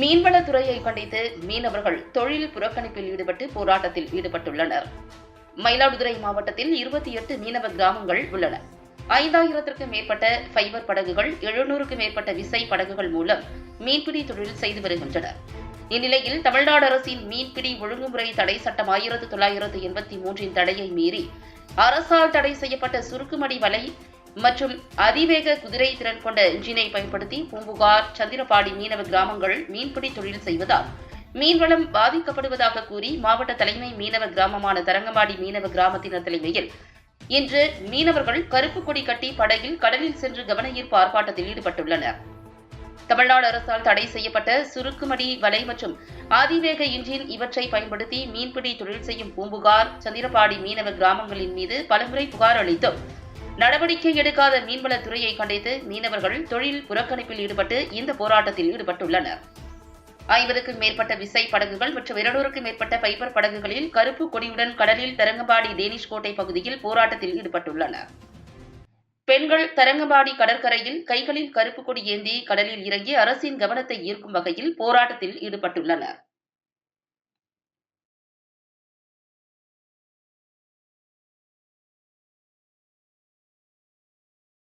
மீன்வளத்துறையை கண்டித்து மீனவர்கள் தொழில் புறக்கணிப்பில் ஈடுபட்டு போராட்டத்தில் ஈடுபட்டுள்ளனர். மயிலாடுதுறை மாவட்டத்தில் இருபத்தி எட்டு மீனவ கிராமங்கள் உள்ளன. ஐந்தாயிரத்திற்கும் மேற்பட்ட ஃபைபர் படகுகள் எழுநூறுக்கும் மேற்பட்ட விசை படகுகள் மூலம் மீன்பிடி தொழில் செய்து வருகின்றனர் இந்நிலையில் தமிழ்நாடு அரசின் மீன்பிடி ஒழுங்குமுறை தடை சட்டம் ஆயிரத்து தொள்ளாயிரத்து எண்பத்தி மூன்றின் தடையை மீறி அரசால் தடை செய்யப்பட்ட சுருக்குமடி வலை மற்றும் அதிவேக குதிரை திறன் கொண்ட இன்ஜினை பயன்படுத்தி பூம்புகார் சந்திரபாடி மீனவ கிராமங்கள் மீன்பிடி தொழில் செய்வதால் மீன்வளம் பாதிக்கப்படுவதாக கூறி மாவட்ட தலைமை மீனவ கிராமமான தரங்கம்பாடி மீனவ கிராமத்தினர் தலைமையில் இன்று மீனவர்கள் கருப்பு கொடி கட்டி படகில் கடலில் சென்று கவன ஈர்ப்பு ஆர்ப்பாட்டத்தில் ஈடுபட்டுள்ளனர். தமிழ்நாடு அரசால் தடை செய்யப்பட்ட சுருக்குமடி வலை மற்றும் அதிவேக இன்ஜின் இவற்றை பயன்படுத்தி மீன்பிடி தொழில் செய்யும் பூம்புகார் சந்திரபாடி மீனவ கிராமங்களின் மீது பலமுறை புகார் அளித்தும் நடவடிக்கை எடுக்காத மீன்வளத்துறையை கண்டித்து மீனவர்கள் தொழில் புறக்கணிப்பில் ஈடுபட்டு இந்த போராட்டத்தில் ஈடுபட்டுள்ளனர். ஐம்பதுக்கும் மேற்பட்ட விசை படகுகள் மற்றும் இருநூறுக்கும் மேற்பட்ட பைபர் படகுகளில் கருப்பு கொடியுடன் கடலில் தரங்கம்பாடி டேனிஷ் கோட்டை பகுதியில் போராட்டத்தில் ஈடுபட்டுள்ளனர். பெண்கள் தரங்கம்பாடி கடற்கரையில் கைகளில் கருப்பு கொடி ஏந்தி கடலில் இறங்கி அரசின் கவனத்தை ஈர்க்கும் வகையில் போராட்டத்தில் ஈடுபட்டுள்ளனர்.